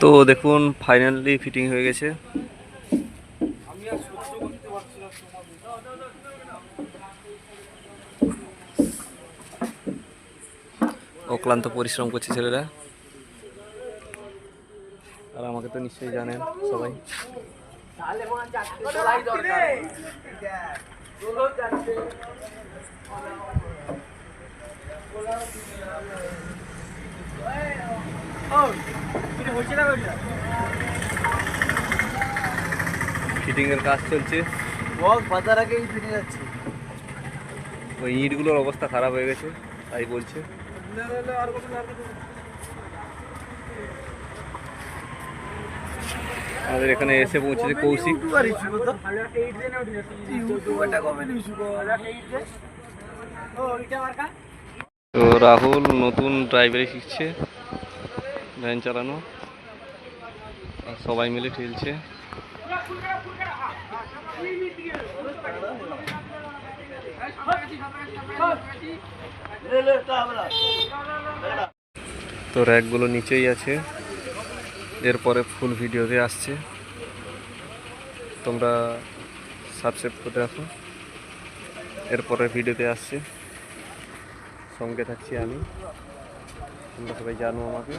তো দেখুন finally fitting হয়ে গেছে। অক্লান্ত পরিশ্রম করছে ছেলেরা। আর আমাকে তো নিশ্চয়ই জানেন সবাই। ফিটিং এর কাজ চলছে। বাজার আগেই ফিরে যাচ্ছে ওই ইটগুলোর অবস্থা খারাপ হয়ে গেছে তাই বলছে। আমাদের এখানে এসে পৌঁছেছে কৌশিক। তো রাহুল নতুন ড্রাইভারি শিখছে ভ্যান চালানো। সবাই মিলে ঠেলছে। তো র্যাকগুলো নিচেই আছে। এরপরে ফুল ভিডিওতে আসছে। তোমরা সাবস্ক্রাইব করে রাখো। এরপরে ভিডিওতে আসছে। সঙ্গে থাকছি আমি। তোমরা সবাই জানো আমাকে।